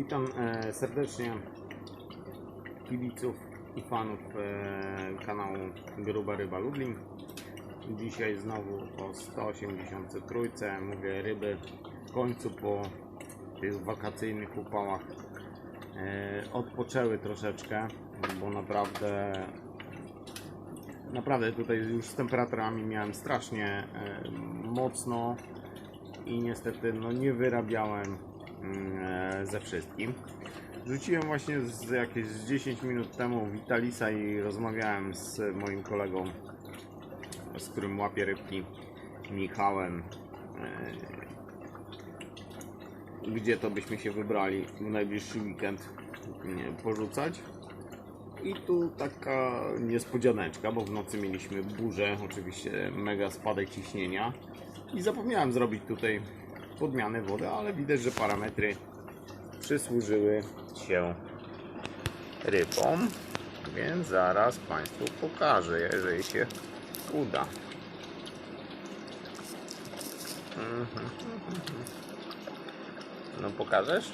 Witam e, serdecznie kibiców i fanów e, kanału Gruba Ryba Lublin. Dzisiaj znowu po 183. Mówię ryby w końcu po tych wakacyjnych upałach e, odpoczęły troszeczkę, bo naprawdę naprawdę tutaj już z temperaturami miałem strasznie e, mocno i niestety no nie wyrabiałem ze wszystkim. Rzuciłem właśnie z jakieś z 10 minut temu Vitalisa i rozmawiałem z moim kolegą, z którym łapię rybki, Michałem, e, gdzie to byśmy się wybrali w najbliższy weekend mm, porzucać. I tu taka niespodzianeczka, bo w nocy mieliśmy burzę, oczywiście mega spadek ciśnienia. I zapomniałem zrobić tutaj podmiany wody, ale widać, że parametry przysłużyły się rybom. Więc zaraz Państwu pokażę, jeżeli się uda. No pokażesz?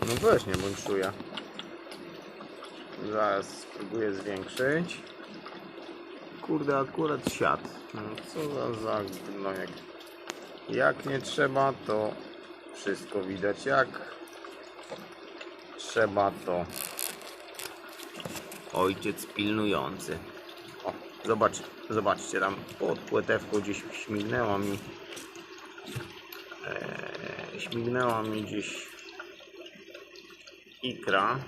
No weź nie czuja. Zaraz spróbuję zwiększyć. Kurde, akurat siat. No co za za gnojek. Jak nie trzeba, to wszystko widać. Jak trzeba, to ojciec pilnujący. O, zobacz, zobaczcie, tam pod płetewką gdzieś śmignęła mi e, śmignęła mi gdzieś ikra.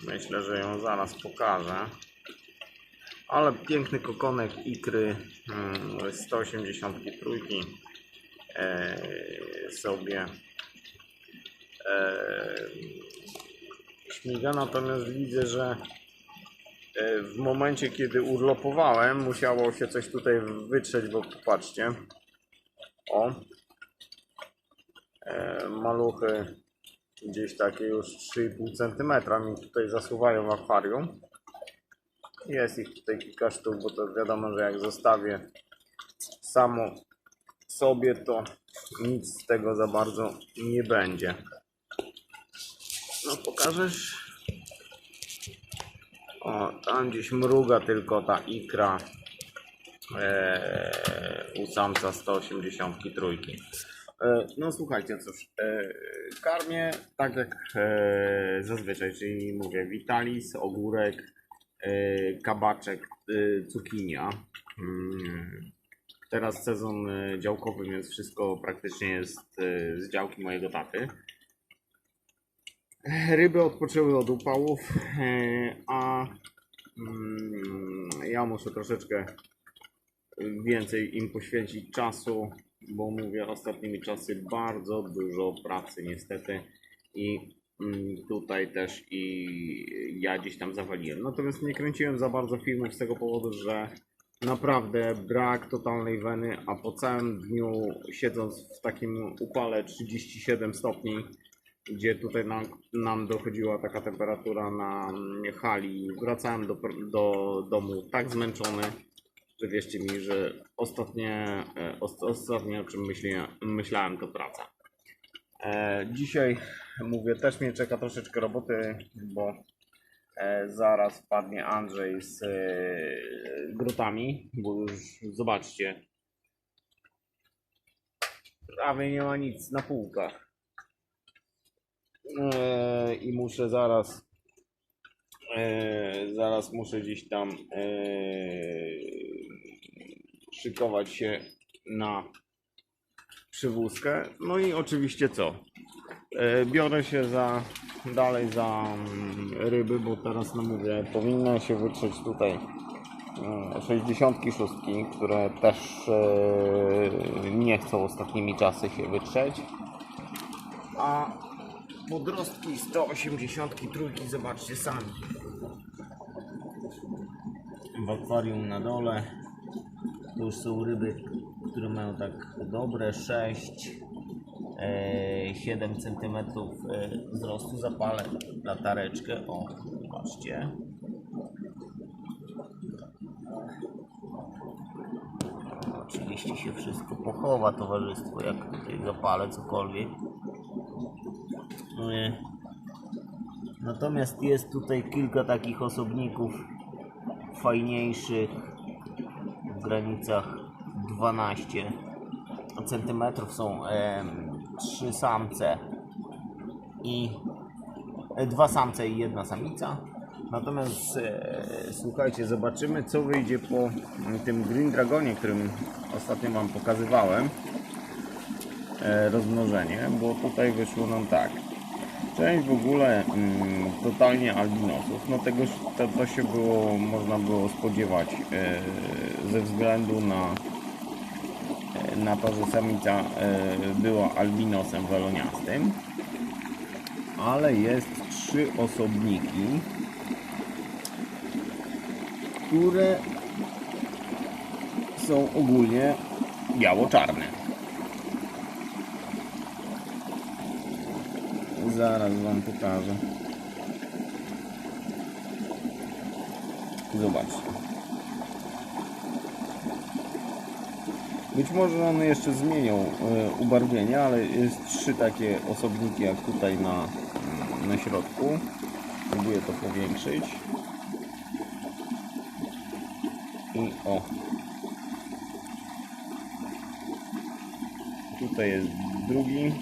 Myślę, że ją zaraz pokażę. Ale piękny kokonek ikry mm, z 183 e, sobie e, śmiga, natomiast widzę, że e, w momencie kiedy urlopowałem musiało się coś tutaj wytrzeć, bo popatrzcie. O. Maluchy gdzieś takie już 3,5 cm mi tutaj zasuwają w akwarium jest ich tutaj kilka sztuk, bo to wiadomo, że jak zostawię samo sobie, to nic z tego za bardzo nie będzie. No pokażesz? O, tam gdzieś mruga tylko ta ikra e, u samca 183. E, No słuchajcie, cóż, e, karmię tak jak e, zazwyczaj, czyli mówię Vitalis, ogórek, kabaczek, e, cukinia. Mm, Teraz sezon e, działkowy, więc wszystko praktycznie jest e, z działki mojego taty. Ryby odpoczęły od upałów, e, a mm, ja muszę troszeczkę więcej im poświęcić czasu, bo mówię ostatnimi czasy bardzo dużo pracy niestety i tutaj też i ja gdzieś tam zawaliłem. Natomiast nie kręciłem za bardzo filmów z tego powodu, że naprawdę brak totalnej weny, a po całym dniu siedząc w takim upale 37 stopni, gdzie tutaj nam, nam dochodziła taka temperatura na mm, hali, wracałem do, do domu tak zmęczony, że wierzcie mi, że ostatnie, e, os- ostatnie o czym myślałem to praca. E, dzisiaj mówię, też mnie czeka troszeczkę roboty, bo e, zaraz padnie Andrzej z e, grotami, bo już zobaczcie, prawie nie ma nic na półkach. I muszę zaraz zaraz muszę gdzieś tam szykować się na przywózkę. No i oczywiście co? E, biorę się za dalej za mm, ryby, bo teraz no mówię, powinno się wytrzeć tutaj e, 66, które też e, nie chcą ostatnimi czasy się wytrzeć. A podrostki 183 zobaczcie sami. W akwarium na dole. Tu już są ryby, które mają tak dobre 6 e, 7 cm wzrostu. Zapalę latareczkę. O, zobaczcie. Oczywiście się wszystko pochowa, towarzystwo, jak tutaj zapalę cokolwiek. Nie. Natomiast jest tutaj kilka takich osobników fajniejszych w granicach 12 centymetrów są trzy samce i e, dwa samce i jedna samica. Natomiast e, słuchajcie, zobaczymy co wyjdzie po tym Green Dragonie, którym ostatnio Wam pokazywałem e, rozmnożenie, bo tutaj wyszło nam tak. Część w ogóle mm, totalnie albinosów, no tego to, to się było, można było spodziewać e, ze względu na na że samica e, była albinosem weloniastym, ale jest trzy osobniki, które są ogólnie biało-czarne. Zaraz Wam pokażę. Zobaczcie. Być może one jeszcze zmienią e, ubarwienie, ale jest trzy takie osobniki jak tutaj na, na środku. Próbuję to powiększyć. I o. Tutaj jest drugi.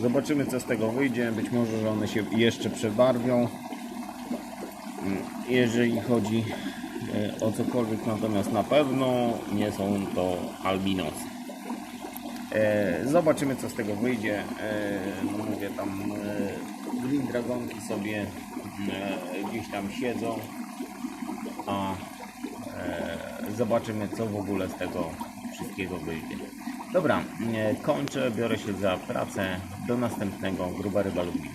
Zobaczymy co z tego wyjdzie. Być może, że one się jeszcze przebarwią. Mm, Jeżeli chodzi o cokolwiek, natomiast na pewno nie są to albinosy. E, Zobaczymy co z tego wyjdzie. E, mówię tam e, Green Dragonki sobie e, gdzieś tam siedzą. A e, zobaczymy co w ogóle z tego wszystkiego wyjdzie. Dobra, e, kończę, biorę się za pracę. Do następnego. Gruba ryba lubi.